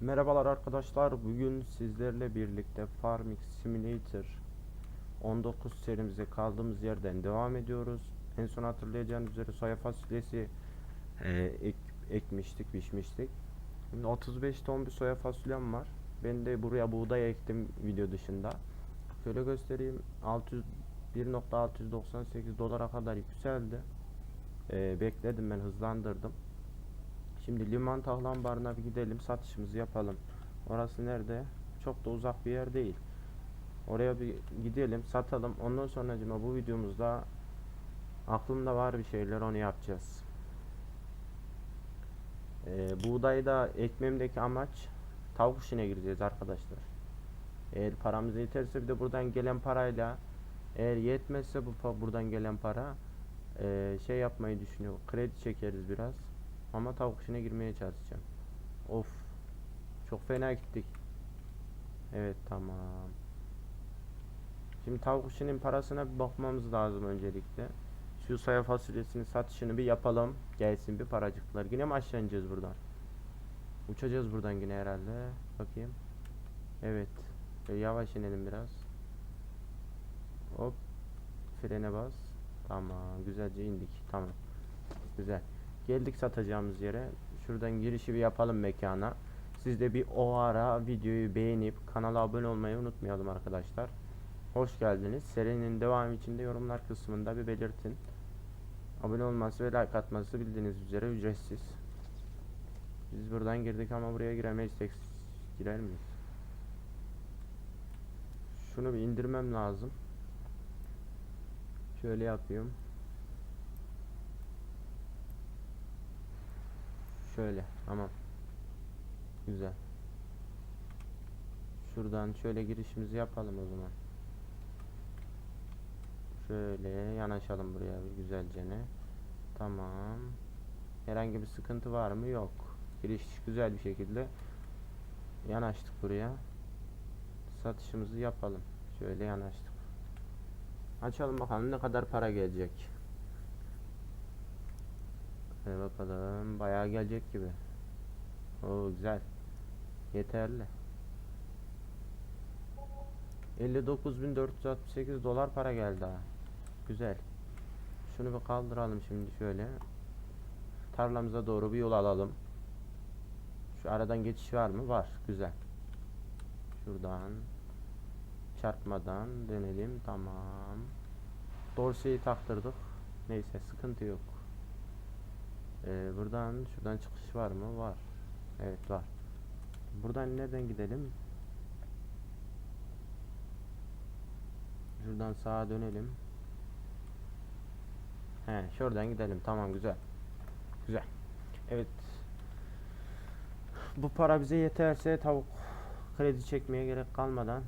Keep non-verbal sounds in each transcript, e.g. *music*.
Merhabalar arkadaşlar. Bugün sizlerle birlikte Farming Simulator 19 serimize kaldığımız yerden devam ediyoruz. En son hatırlayacağınız üzere soya fasulyesi e, ek- ekmiştik, biçmiştik. Şimdi 35 ton bir soya fasulyem var. Ben de buraya buğday ektim video dışında. Şöyle göstereyim. 600 1.698 dolara kadar yükseldi. E, bekledim ben hızlandırdım. Şimdi liman tahlan barına bir gidelim satışımızı yapalım. Orası nerede? Çok da uzak bir yer değil. Oraya bir gidelim satalım. Ondan sonra bu videomuzda aklımda var bir şeyler onu yapacağız. Ee, buğdayda ekmemdeki amaç tavuk işine gireceğiz arkadaşlar. Eğer paramız yeterse bir de buradan gelen parayla eğer yetmezse bu buradan gelen para eee, şey yapmayı düşünüyor. Kredi çekeriz biraz. Ama tavuk işine girmeye çalışacağım. Of. Çok fena gittik. Evet tamam. Şimdi tavuk işinin parasına bir bakmamız lazım öncelikle. Şu soya fasulyesinin satışını bir yapalım. Gelsin bir paracıklar. Yine mi aşağı ineceğiz buradan? Uçacağız buradan yine herhalde. Bakayım. Evet. Şöyle yavaş inelim biraz. Hop. Frene bas. Tamam. Güzelce indik. Tamam. Güzel. Geldik satacağımız yere. Şuradan girişi bir yapalım mekana. Siz de bir o ara videoyu beğenip kanala abone olmayı unutmayalım arkadaşlar. Hoş geldiniz. Serinin devamı için de yorumlar kısmında bir belirtin. Abone olması ve like atması bildiğiniz üzere ücretsiz. Biz buradan girdik ama buraya giremeyiz. Girer miyiz? Şunu bir indirmem lazım. Şöyle yapıyorum. Şöyle tamam. Güzel. Şuradan şöyle girişimizi yapalım o zaman. Şöyle yanaşalım buraya bir güzelce ne. Tamam. Herhangi bir sıkıntı var mı? Yok. Giriş güzel bir şekilde yanaştık buraya. Satışımızı yapalım. Şöyle yanaştık. Açalım bakalım ne kadar para gelecek. Hadi bakalım. Bayağı gelecek gibi. Oo güzel. Yeterli. 59.468 dolar para geldi ha. Güzel. Şunu bir kaldıralım şimdi şöyle. Tarlamıza doğru bir yol alalım. Şu aradan geçiş var mı? Var. Güzel. Şuradan çarpmadan dönelim. Tamam. Dorseyi taktırdık. Neyse sıkıntı yok. Ee, buradan şuradan çıkış var mı? Var. Evet var. Buradan nereden gidelim? Şuradan sağa dönelim. He, şuradan gidelim. Tamam güzel. Güzel. Evet. Bu para bize yeterse tavuk kredi çekmeye gerek kalmadan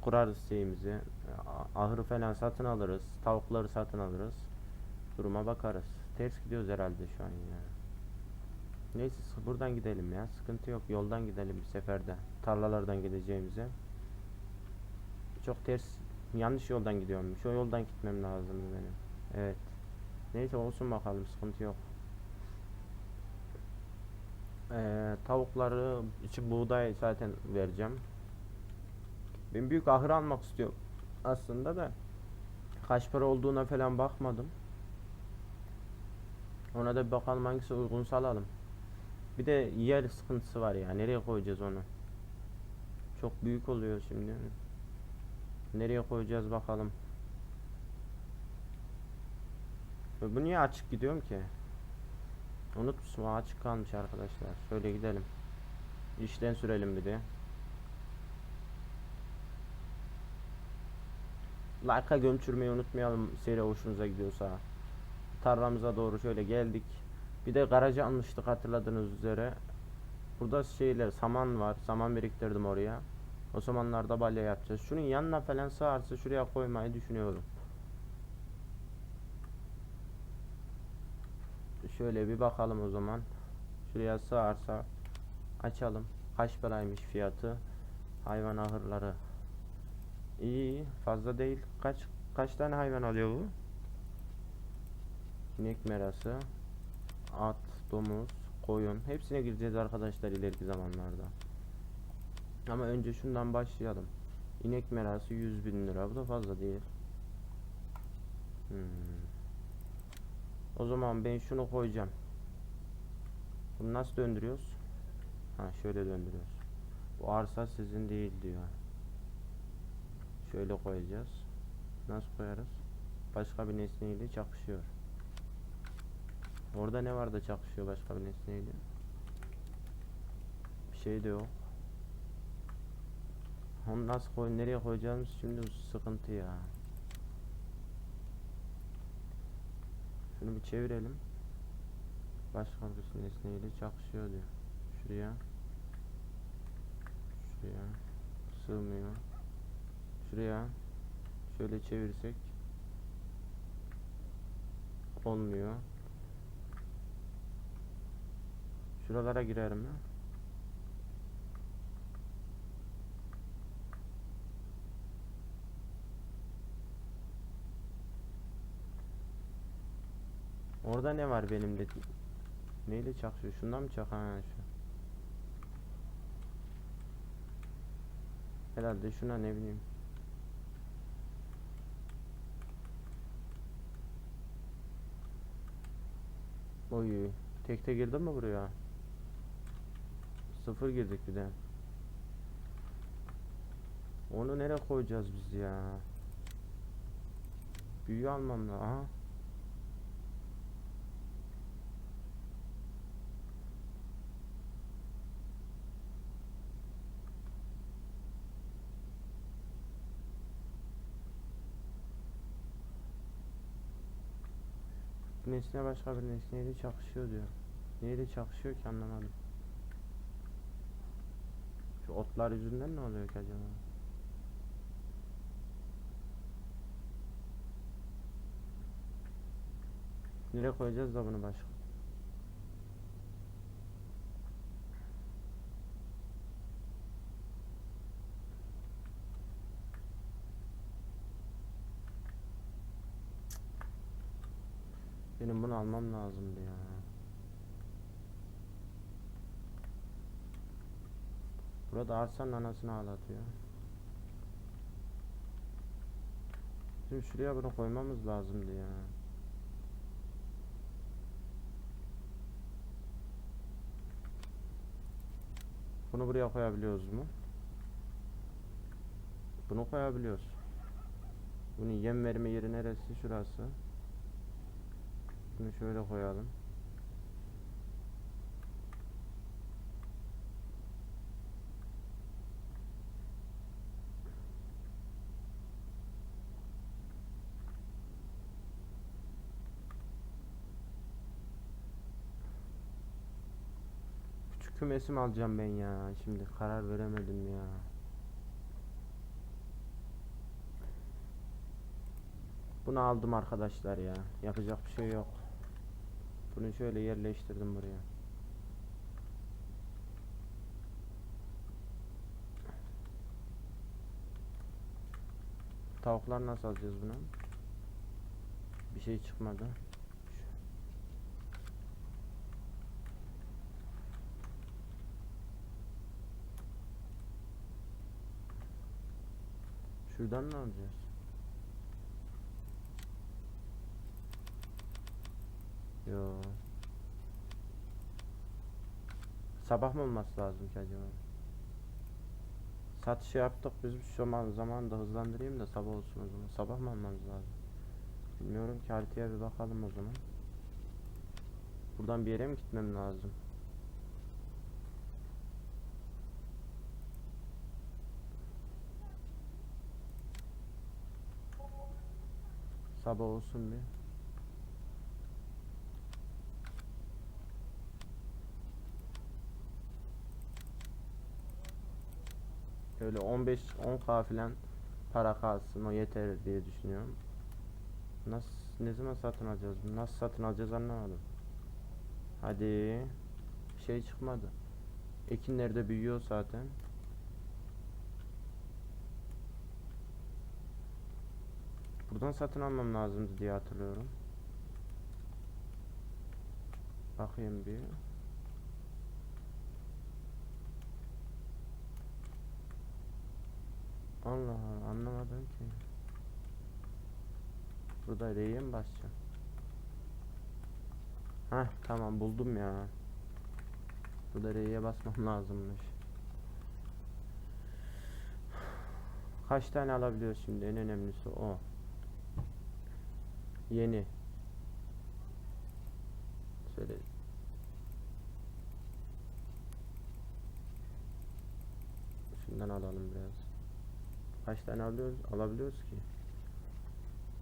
kurarız şeyimizi. Ahırı falan satın alırız. Tavukları satın alırız. Duruma bakarız. Ters gidiyoruz herhalde şu an ya. Neyse buradan gidelim ya. Sıkıntı yok. Yoldan gidelim bir seferde. Tarlalardan gideceğimize. Çok ters yanlış yoldan gidiyorum. Şu yoldan gitmem lazım benim. Evet. Neyse olsun bakalım sıkıntı yok. Ee, tavukları içi buğday zaten vereceğim. Ben büyük ahır almak istiyorum aslında da kaç para olduğuna falan bakmadım. Ona da bir bakalım hangisi uygunsa alalım. Bir de yer sıkıntısı var ya. Nereye koyacağız onu? Çok büyük oluyor şimdi. Nereye koyacağız bakalım. Bu niye açık gidiyorum ki? Unutmuşum açık kalmış arkadaşlar. Şöyle gidelim. İşten sürelim bir de. Like'a gömçürmeyi unutmayalım seri hoşunuza gidiyorsa. Tarlamıza doğru şöyle geldik. Bir de garajı almıştık hatırladığınız üzere. Burada şeyler saman var. Saman biriktirdim oraya. O zamanlarda balya yapacağız. Şunun yanına falan sığarsa şuraya koymayı düşünüyorum. Şöyle bir bakalım o zaman. Şuraya sığarsa açalım. Kaç paraymış fiyatı? Hayvan ahırları. İyi, fazla değil. Kaç kaç tane hayvan alıyor bu? İnek merası, at, domuz, koyun. Hepsine gireceğiz arkadaşlar ileriki zamanlarda. Ama önce şundan başlayalım. İnek merası 100 bin lira. Bu da fazla değil. Hmm. O zaman ben şunu koyacağım. Bunu nasıl döndürüyoruz? Ha şöyle döndürüyoruz. Bu arsa sizin değil diyor. Şöyle koyacağız. Nasıl koyarız? Başka bir nesneyle çakışıyor. Orada ne var da çakışıyor başka bir nesneyle? Bir şey de yok. Onu nasıl koy nereye koyacağımız şimdi sıkıntı ya. Şunu bir çevirelim. Başka bir nesneyle çakışıyor diyor. Şuraya. Şuraya. Sığmıyor. Şuraya. Şöyle çevirsek. Olmuyor. Şuralara girerim mi? Orada ne var benim de? Neyle çakışıyor? Şundan mı çak? Ha şu. Herhalde şuna ne bileyim. Oy. Tekte girdin mi buraya? Sıfır girdik bir de. Onu nereye koyacağız biz ya? Büyü almam lazım. Aha. Nesne başka bir nesneyle çakışıyor diyor. Neyle çakışıyor ki anlamadım. Şu otlar yüzünden ne oluyor ki acaba? Nereye koyacağız da bunu başka? Benim bunu almam lazımdı ya. Burada arsanın anasını ağlatıyor. Şimdi şuraya bunu koymamız lazımdı ya. Bunu buraya koyabiliyoruz mu? Bunu koyabiliyoruz. Bunun yem verme yeri neresi? Şurası. Bunu şöyle koyalım. Küçük kümesi mi alacağım ben ya? Şimdi karar veremedim ya. Bunu aldım arkadaşlar ya. Yapacak bir şey yok. Bunu şöyle yerleştirdim buraya. Tavuklar nasıl alacağız bunu? Bir şey çıkmadı. Şuradan ne alacağız? Yo. Sabah mı olması lazım ki acaba? Satışı yaptık biz şu zaman zaman da hızlandırayım da sabah olsun o zaman. Sabah mı almamız lazım? Bilmiyorum ki haritaya bir bakalım o zaman. Buradan bir yere mi gitmem lazım? Sabah olsun bir. Öyle 15 10k filan para kalsın o yeter diye düşünüyorum. Nasıl ne zaman satın alacağız? Nasıl satın alacağız anlamadım. Hadi. Şey çıkmadı. Ekinler de büyüyor zaten. Buradan satın almam lazımdı diye hatırlıyorum. Bakayım bir. Allah Allah anlamadım ki. Burada R'ye mi basacağım? Heh tamam buldum ya. Burada R'ye basmam *laughs* lazımmış. Kaç tane alabiliyoruz şimdi en önemlisi o. Yeni. Şöyle Şundan alalım biraz. Kaç tane alıyoruz? Alabiliyoruz ki.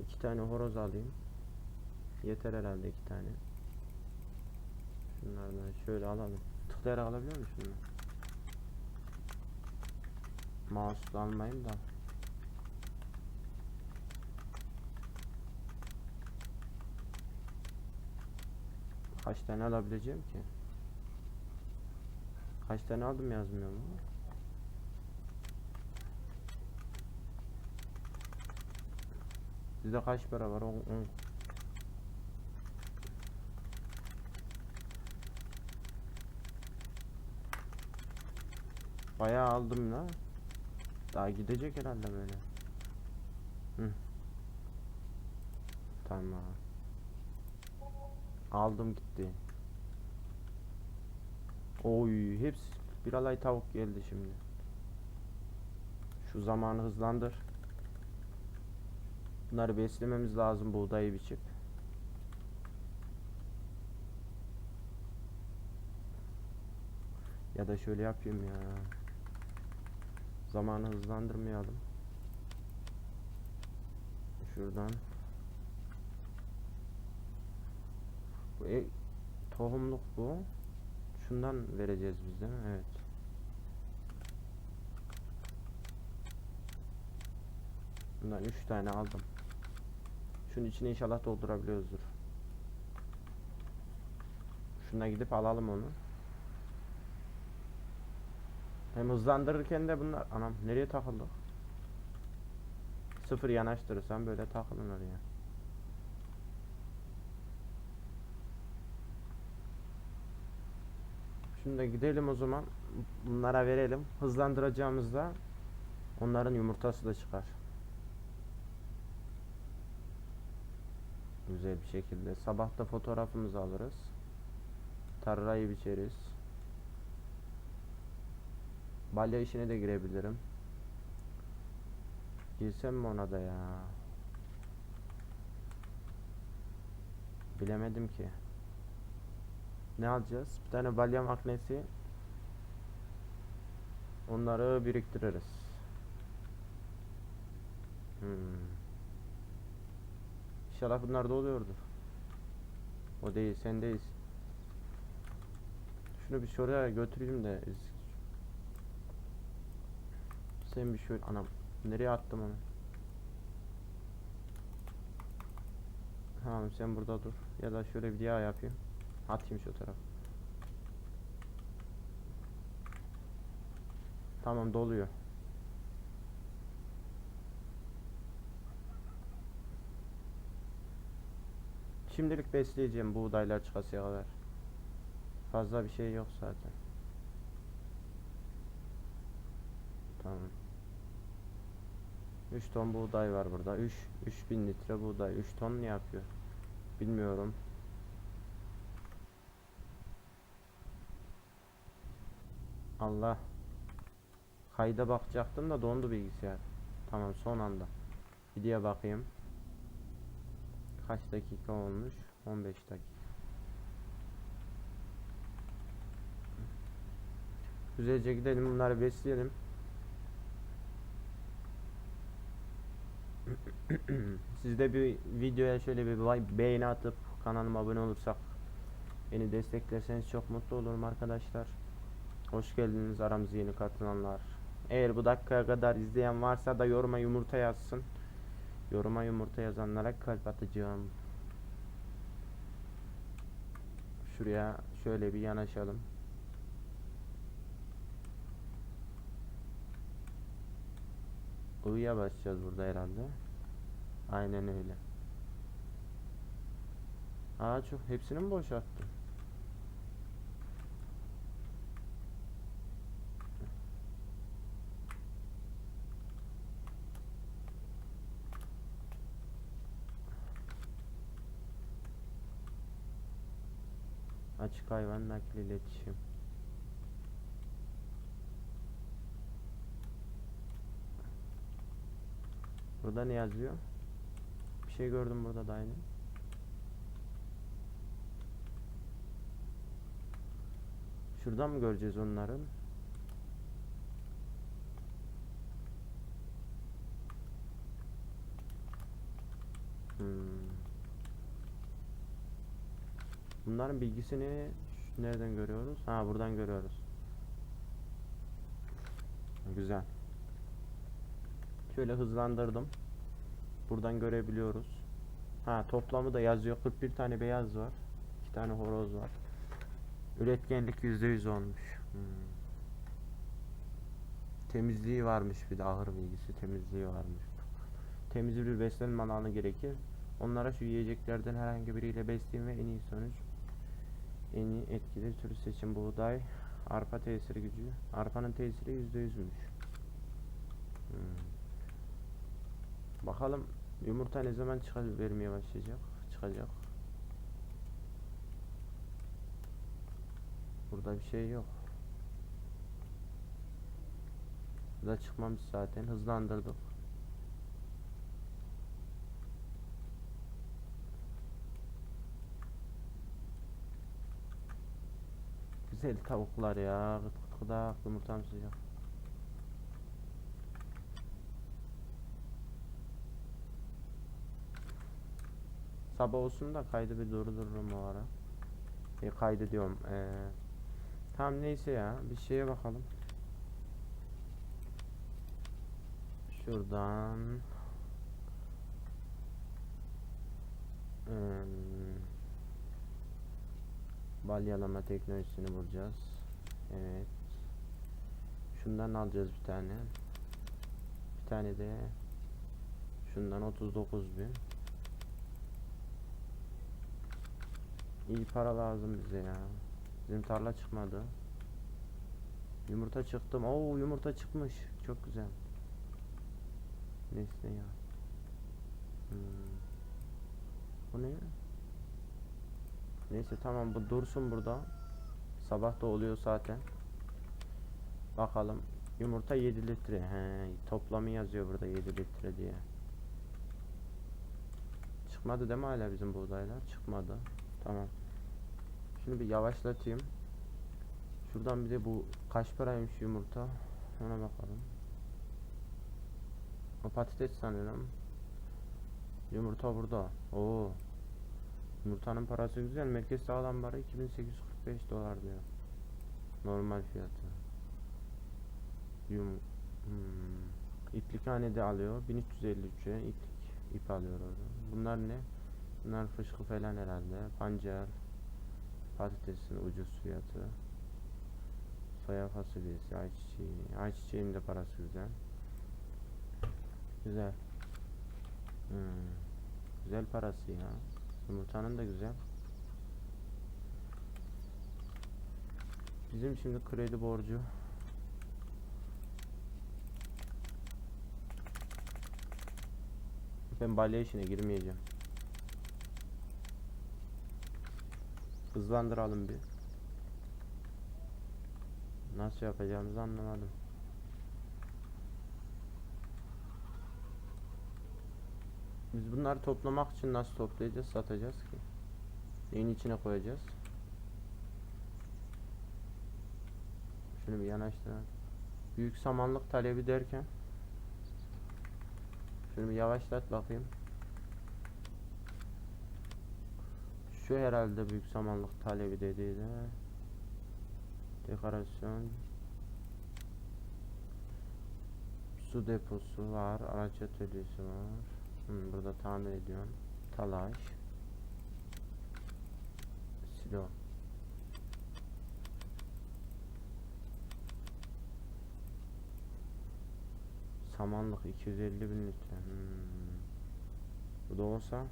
İki tane horoz alayım. Yeter herhalde iki tane. Şunlardan şöyle alalım. Tıklayarak alabiliyor şunu? Mouse'la almayayım da. Kaç tane alabileceğim ki? Kaç tane aldım yazmıyor mu? Sizde kaç para var? 10 Bayağı aldım la. Daha gidecek herhalde böyle. Hı. Tamam. Aldım gitti. Oy, hepsi bir alay tavuk geldi şimdi. Şu zamanı hızlandır. Bunları beslememiz lazım buğdayı biçip. Ya da şöyle yapayım ya. Zamanı hızlandırmayalım. Şuradan. E, tohumluk bu. Şundan vereceğiz biz değil mi? Evet. Bundan 3 tane aldım. Şunun içine inşallah doldurabiliyoruzdur. Şuna gidip alalım onu. Hem hızlandırırken de bunlar anam nereye takıldık? Sıfır yanaştırırsam böyle takılın oraya. Şimdi de gidelim o zaman. Bunlara verelim. Hızlandıracağımızda onların yumurtası da çıkar. Güzel bir şekilde. Sabah da fotoğrafımızı alırız. Tarlayı biçeriz. Balya işine de girebilirim. Girsem mi ona da ya? Bilemedim ki. Ne alacağız? Bir tane balya makinesi. Onları biriktiririz. Hmm. İnşallah bunlar da oluyordur. O değil, sendeyiz. Şunu bir şuraya götüreyim de. Sen bir şöyle anam nereye attım onu? Tamam sen burada dur. Ya da şöyle bir yağ yapayım. Atayım şu taraf. Tamam doluyor. Şimdilik besleyeceğim buğdaylar çıkasıya kadar. Fazla bir şey yok zaten. Tamam. 3 ton buğday var burada. 3 3000 litre buğday. 3 ton ne yapıyor? Bilmiyorum. Allah. Kayda bakacaktım da dondu bilgisayar. Tamam son anda. Diye bakayım. Kaç dakika olmuş? 15 dakika. Güzelce gidelim bunları besleyelim. *clears throat* Siz de bir videoya şöyle bir beğeni atıp kanalıma abone olursak beni desteklerseniz çok mutlu olurum arkadaşlar. Hoş geldiniz aramıza yeni katılanlar. Eğer bu dakikaya kadar izleyen varsa da yoruma yumurta yazsın. Yoruma yumurta yazanlara kalp atacağım. Şuraya şöyle bir yanaşalım. I'ya basacağız burada herhalde. Aynen öyle. Aa çok hepsini mi boşalttım? Açık hayvan nakli iletişim. Burada ne yazıyor? Bir şey gördüm burada da aynı. Şuradan mı göreceğiz onların? Hmm. Bunların bilgisini nereden görüyoruz? Ha buradan görüyoruz. Güzel. Şöyle hızlandırdım. Buradan görebiliyoruz. Ha toplamı da yazıyor. 41 tane beyaz var. 2 tane horoz var. Üretkenlik %100 olmuş. Hmm. Temizliği varmış bir de ahır bilgisi temizliği varmış. Temiz bir beslenme alanı gerekir. Onlara şu yiyeceklerden herhangi biriyle besleyin ve en iyi sonuç en iyi etkili türü seçim buğday arpa tesiri gücü arpanın tesiri %100'müş. Hmm. Bakalım yumurta ne zaman çıkacak vermeye başlayacak? Çıkacak. Burada bir şey yok. Burada çıkmamış zaten. Hızlandırdık. Güzel tavuklar ya. Gıt gıt gıdak yumurtam sıcak. Sabah olsun da kaydı bir durdururum o ara. E, kaydı diyorum. E, tamam neyse ya. Bir şeye bakalım. Şuradan Eee, balyalama teknolojisini bulacağız. Evet. Şundan alacağız bir tane. Bir tane de şundan 39 bin. İyi para lazım bize ya. Bizim tarla çıkmadı. Yumurta çıktım. Oo yumurta çıkmış. Çok güzel. Nesne ya. Hmm. Bu ne? Neyse tamam bu dursun burada. Sabah da oluyor zaten. Bakalım. Yumurta 7 litre. He, toplamı yazıyor burada 7 litre diye. Çıkmadı değil mi hala bizim buğdaylar? Çıkmadı. Tamam. Şunu bir yavaşlatayım. Şuradan bir de bu kaç paraymış yumurta? Ona bakalım. O patates sanıyorum. Yumurta burada. Oo. Yumurtanın parası güzel. Merkez sağlam para 2845 dolar diyor. Normal fiyatı. Yum hmm. İplikhanede alıyor. 1353'e iplik ip alıyor orada. Bunlar ne? Bunlar fışkı falan herhalde. Pancar. Patatesin ucuz fiyatı. Soya fasulyesi, ayçiçeği. Ayçiçeğin de parası güzel. Güzel. Hmm. Güzel parası ya. Yumurtanın da güzel. Bizim şimdi kredi borcu Ben balya işine girmeyeceğim. Hızlandıralım bir. Nasıl yapacağımızı anlamadım. Biz bunları toplamak için nasıl toplayacağız, satacağız ki? Neyin içine koyacağız? Şunu bir yanaştıralım. Büyük samanlık talebi derken Şunu bir yavaşlat bakayım. Şu herhalde büyük samanlık talebi dediği de dekorasyon su deposu var, araç atölyesi var. Hmm, burada tamir ediyorum. Talaş. Silo. Samanlık 250 bin litre. Hmm. Bu da olsa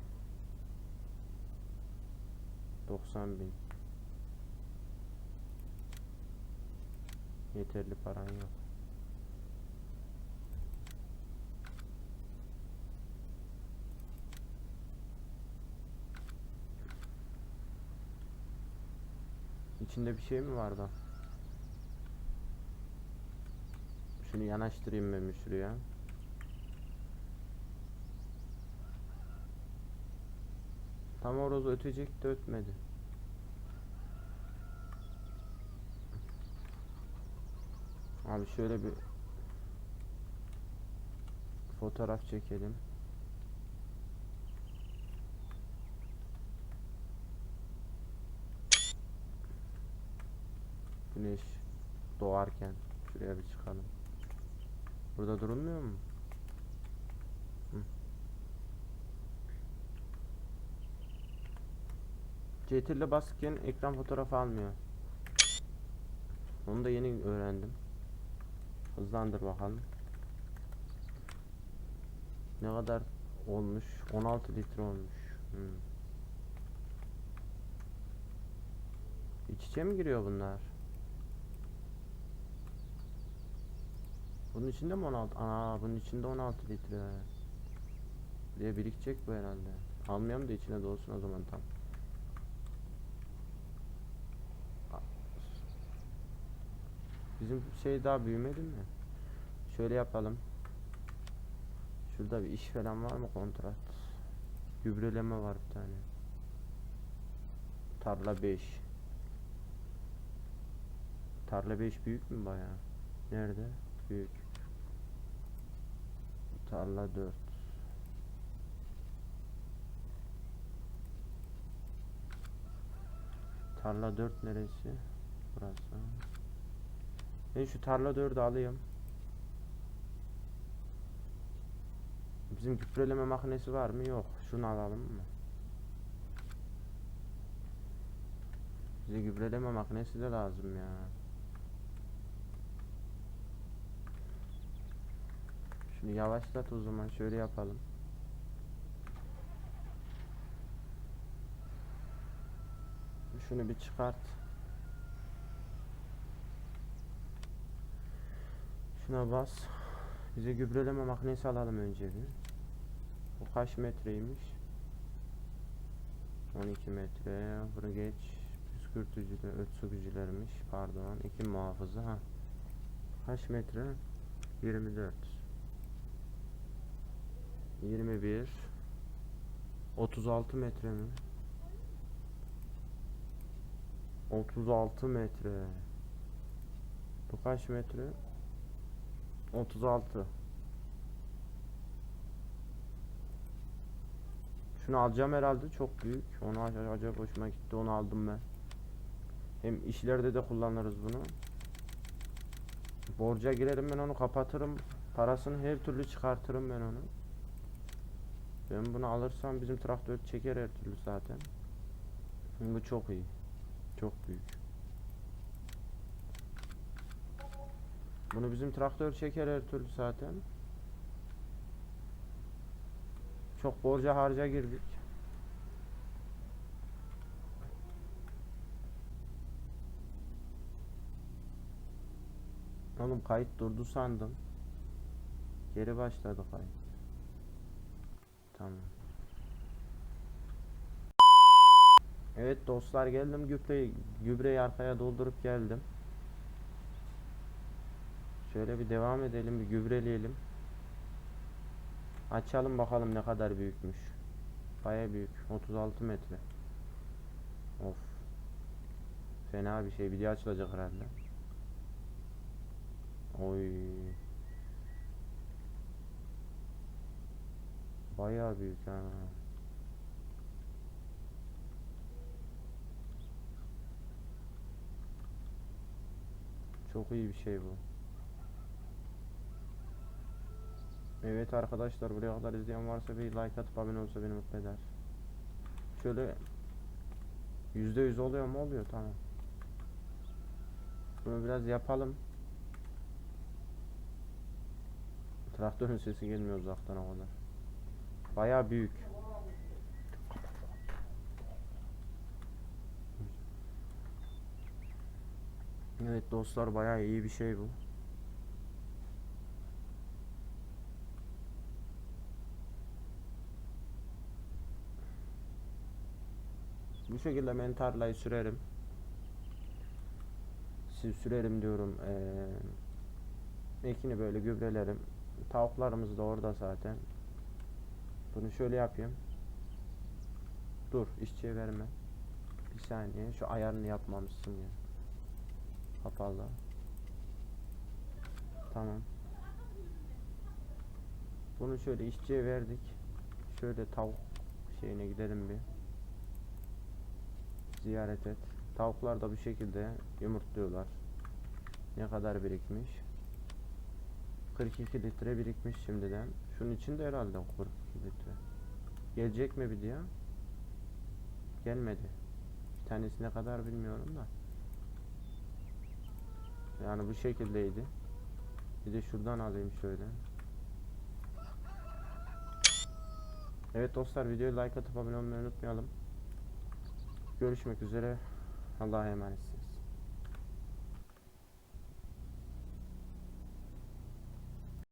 90 bin. Yeterli paran yok. İçinde bir şey mi vardı? Şunu yanaştırayım ben bir şuraya. Tam horoz ötecek de ötmedi. Abi şöyle bir fotoğraf çekelim. Güneş doğarken şuraya bir çıkalım. Burada durulmuyor mu? Hı. CTRL'e basarken ekran fotoğrafı almıyor. Onu da yeni öğrendim. Hızlandır bakalım. Ne kadar olmuş? 16 litre olmuş. Hmm. İç içe mi giriyor bunlar? Bunun içinde mi 16? Aa bunun içinde 16 litre. Diye birikecek bu herhalde. Almayalım da içine dolsun o zaman tam. Bizim şey daha büyümedi mi? Şöyle yapalım. Şurada bir iş falan var mı kontrat? Gübreleme var bir tane. Tarla 5. Tarla 5 büyük mü bayağı? Nerede? Büyük. Tarla 4. Tarla 4 neresi? Burası. Ben şu tarla 4'ü alayım. Bizim gübreleme makinesi var mı? Yok. Şunu alalım mı? Bize gübreleme makinesi de lazım ya. Şunu yavaşlat o zaman şöyle yapalım. Şunu bir çıkart. Şuna bas. Bize gübreleme makinesi alalım önce bir. Bu kaç metreymiş? 12 metre. Bunu geç. Püskürtücüler, öt sökücülermiş. Pardon. iki muhafızı. Ha. Kaç metre? 24. 21. 36 metre mi? 36 metre. Bu kaç metre? 36. Şunu alacağım herhalde çok büyük. Onu ac- acayip hoşuma gitti. Onu aldım ben. Hem işlerde de kullanırız bunu. Borca girerim ben onu kapatırım. Parasını her türlü çıkartırım ben onu. Ben bunu alırsam bizim traktör çeker her türlü zaten. Bu çok iyi. Çok büyük. Bunu bizim traktör çeker her türlü zaten. Çok borca harca girdik. Oğlum kayıt durdu sandım. Geri başladı kayıt. Tamam. Evet dostlar geldim gübreyi, gübreyi arkaya doldurup geldim. Şöyle bir devam edelim bir gübreleyelim. Açalım bakalım ne kadar büyükmüş. Baya büyük. 36 metre. Of. Fena bir şey. Video açılacak herhalde. Oy. Baya büyük ha. Çok iyi bir şey bu. Evet arkadaşlar buraya kadar izleyen varsa bir like atıp abone olsa beni mutlu eder. Şöyle %100 oluyor mu? Oluyor tamam. Bunu biraz yapalım. Traktörün sesi gelmiyor uzaktan o kadar. Baya büyük. Evet dostlar baya iyi bir şey bu. Bu şekilde ben tarlayı sürerim. hepsini sürerim diyorum. Ee, ekini böyle gübrelerim. Tavuklarımız da orada zaten. Bunu şöyle yapayım. Dur işçiye verme. Bir saniye şu ayarını yapmamışsın ya. Kapalı. Tamam. Bunu şöyle işçiye verdik. Şöyle tavuk şeyine gidelim bir. Ziyaret et. Tavuklar da bu şekilde yumurtluyorlar. Ne kadar birikmiş? 42 litre birikmiş şimdiden. Şunun içinde herhalde 42 litre. Gelecek mi bir diye? Gelmedi. Bir tanesi ne kadar bilmiyorum da. Yani bu şekildeydi. Bir de şuradan alayım şöyle. Evet dostlar videoyu like atıp abone olmayı unutmayalım. Görüşmek üzere. Allah'a emanet.